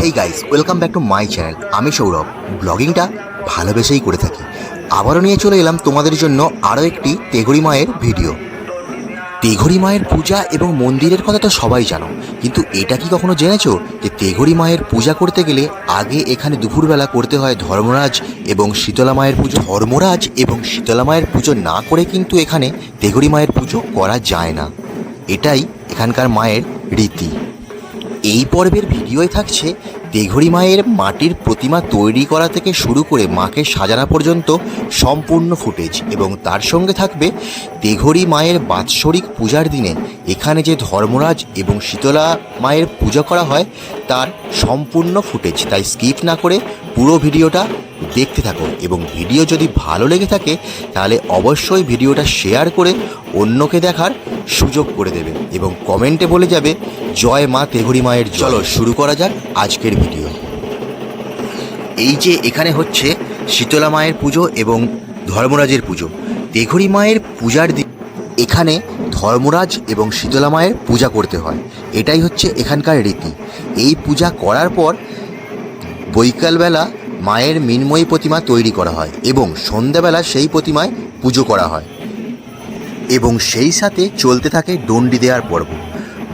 Hey guys welcome back to my channel আমি সৌরভ। ব্লগিংটা ভালোবেসেই করে থাকি। আবারও নিয়ে চলে এলাম তোমাদের জন্য আরও একটি তেঘরি মায়ের ভিডিও। তেঘরি মায়ের পূজা এবং মন্দিরের কথা তো সবাই জানো। কিন্তু এটা কি কখনো জেনেছো যে তেঘরি মায়ের পূজা করতে গেলে আগে এখানে দুপুরবেলা করতে হয় ধর্মরাজ এবং শীতলা মায়ের পুজো? ধর্মরাজ এবং শীতলা মায়ের পুজো না করে কিন্তু এখানে তেঘরি মায়ের পুজো করা যায় না। এটাই এখানকার মায়ের রীতি। এই পর্বের ভিডিওয় থাকছে দেঘরি মায়ের মাটির প্রতিমা তৈরি করা থেকে শুরু করে মাকে সাজানো পর্যন্ত সম্পূর্ণ ফুটেজ এবং তার সঙ্গে থাকবে দেঘরি মায়ের বাৎসরিক পূজার দিনে এখানে যে ধর্মরাজ এবং শীতলা মায়ের পূজা করা হয়, তার সম্পূর্ণ ফুটেজ। তাই স্কিপ না করে পুরো ভিডিওটা দেখতে থাকো এবং ভিডিও যদি ভালো লেগে থাকে, তাহলে অবশ্যই ভিডিওটা শেয়ার করে অন্যকে দেখার সুযোগ করে দেবে এবং কমেন্টে বলে যাবে, জয় মা তেঘরি মায়ের চলো, শুরু করা যাক আজকের ভিডিও। এই যে এখানে হচ্ছে শীতলা মায়ের পুজো এবং ধর্মরাজের পুজো। তেঘরি মায়ের পূজার দিন এখানে ধর্মরাজ এবং শীতলা মায়ের পূজা করতে হয়। এটাই হচ্ছে এখানকার রীতি। এই পূজা করার পর বৈকালবেলা মায়ের মিনময়ী প্রতিমা তৈরি করা হয় এবং সন্ধ্যাবেলা সেই প্রতিমায় পুজো করা হয়। এবং সেই সাথে চলতে থাকে ডন্ডি দেওয়ার পর্ব।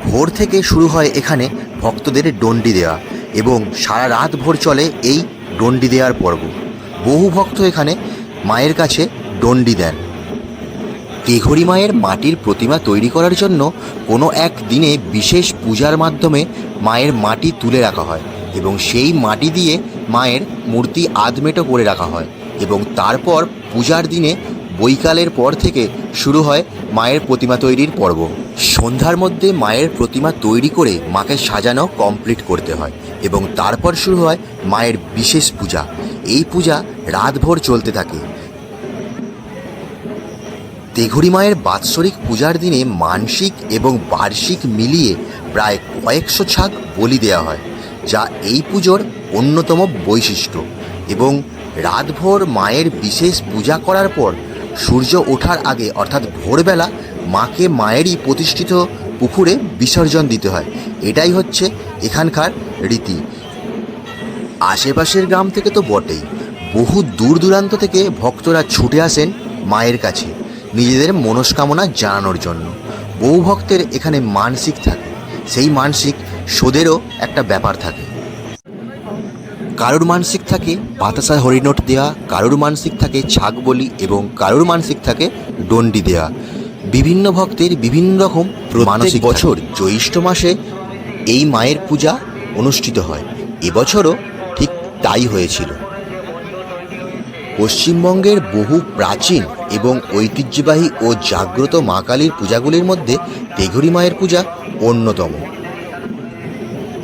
ভোর থেকে শুরু হয় এখানে ভক্তদের ডন্ডি দেওয়া এবং সারা রাত ভোর চলে এই ডন্ডি দেওয়ার পর্ব। বহু ভক্ত এখানে মায়ের কাছে ডন্ডি দেন। তেঘরি মায়ের মাটির প্রতিমা তৈরি করার জন্য কোনো এক দিনে বিশেষ পূজার মাধ্যমে মায়ের মাটি তুলে রাখা হয় এবং সেই মাটি দিয়ে মায়ের মূর্তি আধমেটো করে রাখা হয় এবং তারপর পূজার দিনে বৈকালের পর থেকে শুরু হয় মায়ের প্রতিমা তৈরির পর্ব। সন্ধ্যার মধ্যে মায়ের প্রতিমা তৈরি করে মাকে সাজানো কমপ্লিট করতে হয় এবং তারপর শুরু হয় মায়ের বিশেষ পূজা। এই পূজা রাতভর চলতে থাকে। তেঘুরি মায়ের বাৎসরিক পূজার দিনে মানসিক এবং বার্ষিক মিলিয়ে প্রায় কয়েকশো ছাগ বলি দেওয়া হয়, যা এই পুজোর অন্যতম বৈশিষ্ট্য। এবং রাতভর মায়ের বিশেষ পূজা করার পর সূর্য ওঠার আগে, অর্থাৎ ভোরবেলা, মাকে মায়েরই প্রতিষ্ঠিত পুকুরে বিসর্জন দিতে হয়। এটাই হচ্ছে এখানকার রীতি। আশেপাশের গ্রাম থেকে তো বটেই। বহু দূর দূরান্ত থেকে ভক্তরা ছুটে আসেন মায়ের কাছে, নিজেদের মনস্কামনা জানানোর জন্য। বহু ভক্তের এখানে মানসিক থাকে। সেই মানসিক সোদেরও একটা ব্যাপার থাকে। কারোর মানসিক থাকে বাতাসা হরিনোট দেওয়া কারোর মানসিক থাকে ছাগ বলি এবং কারোর মানসিক থাকে ডন্ডি দেওয়া বিভিন্ন ভক্তের বিভিন্ন রকম মানসিক বছর জ্যৈষ্ঠ মাসে এই মায়ের পূজা অনুষ্ঠিত হয়। এবছরও ঠিক তাই হয়েছিল। পশ্চিমবঙ্গের বহু প্রাচীন এবং ঐতিহ্যবাহী ও জাগ্রত মা কালীর পূজাগুলির মধ্যে তেঘরি মায়ের পূজা অন্যতম।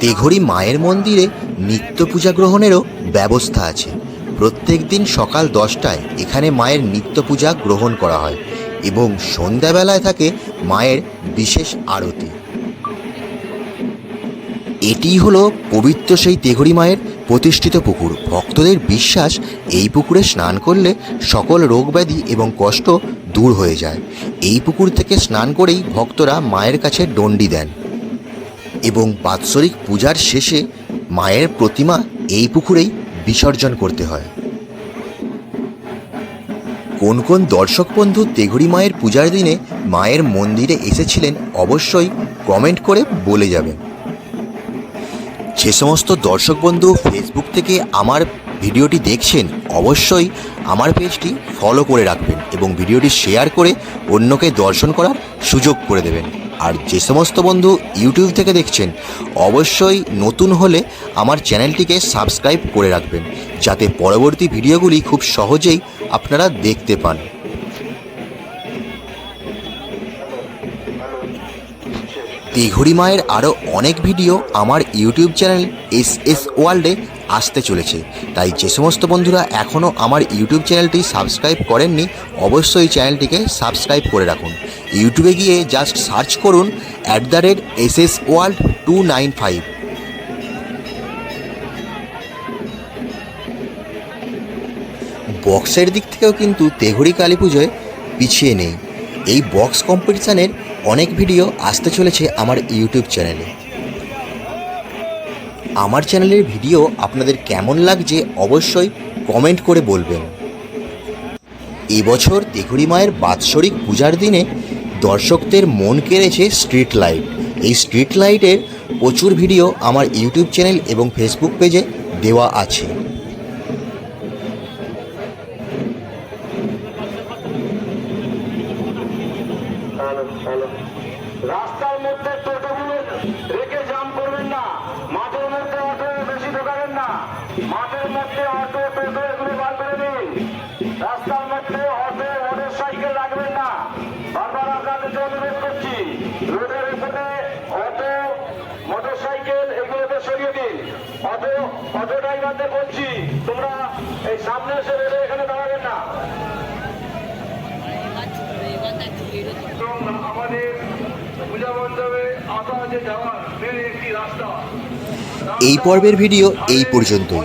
তেঘরি মায়ের মন্দিরে নিত্য পূজা গ্রহণেরও ব্যবস্থা আছে। প্রত্যেক দিন সকাল দশটায় এখানে মায়ের নিত্য পূজা গ্রহণ করা হয় এবং সন্ধ্যাবেলায় থাকে মায়ের বিশেষ আরতি। এটিই হলো পবিত্র সেই তেঘরি মায়ের প্রতিষ্ঠিত পুকুর। ভক্তদের বিশ্বাস, এই পুকুরে স্নান করলে সকল রোগব্যাধি এবং কষ্ট দূর হয়ে যায়। এই পুকুর থেকে স্নান করেই ভক্তরা মায়ের কাছে ডন্ডি দেন এবং বাৎসরিক পূজার শেষে মায়ের প্রতিমা এই পুকুরেই বিসর্জন করতে হয়। কোন কোন দর্শক বন্ধু তেঘরি মায়ের পূজার দিনে মায়ের মন্দিরে এসেছিলেন অবশ্যই কমেন্ট করে বলে যাবেন। যে সমস্ত দর্শক বন্ধু ফেসবুক থেকে আমার ভিডিওটি দেখছেন, অবশ্যই আমার পেজটি ফলো করে রাখবেন এবং ভিডিওটি শেয়ার করে অন্যকে দর্শন করার সুযোগ করে দেবেন। আর যে সমস্ত বন্ধু ইউটিউব থেকে দেখছেন, অবশ্যই নতুন হলে আমার চ্যানেলটিকে সাবস্ক্রাইব করে রাখবেন, যাতে পরবর্তী ভিডিওগুলি খুব সহজেই আপনারা দেখতে পান। তেঘরি মায়ের আরও অনেক ভিডিও আমার ইউটিউব চ্যানেল এস এস ওয়ার্ল্ডে আসতে চলেছে। তাই যে সমস্ত বন্ধুরা এখনও আমার ইউটিউব চ্যানেলটি সাবস্ক্রাইব করেননি, অবশ্যই চ্যানেলটিকে সাবস্ক্রাইব করে রাখুন। ইউটিউবে গিয়ে জাস্ট সার্চ করুন at the rate S S world two nine five বক্সের দিক থেকেও কিন্তু তেঘরি কালী পুজোয় পিছিয়ে নেই। এই বক্স কম্পিটিশানের অনেক ভিডিও আসতে চলেছে আমার ইউটিউব চ্যানেলে। আমার চ্যানেলের ভিডিও আপনাদের কেমন লাগছে অবশ্যই কমেন্ট করে বলবেন। এবছর তেঘুরি মায়ের বাৎসরিক পূজার দিনে দর্শকদের মন কেড়েছে স্ট্রিট লাইট। এই স্ট্রিট লাইটের প্রচুর ভিডিও আমার ইউটিউব চ্যানেল এবং ফেসবুক পেজে দেওয়া আছে। রাস্তার মধ্যে টোটোগুলো রেখে মধ্যে অটো টোটো এগুলো বার করে দিন। রাস্তার মধ্যে অটো মোটর সাইকেল রাখবেন না। বারবার আপনাদের অনুরোধ করছি রোডের উপরে অটো মোটর সাইকেল এগুলোকে সরিয়ে দিন। অটো অটো ড্রাইভারদের বলছি তোমরা এই সামনে এসে রোডে এখানে দাঁড়াবেন না। আমাদের পূজা মণ্ডপে আসা যে যাওয়ার একটি রাস্তা। এই পর্বের ভিডিও এই পর্যন্তই।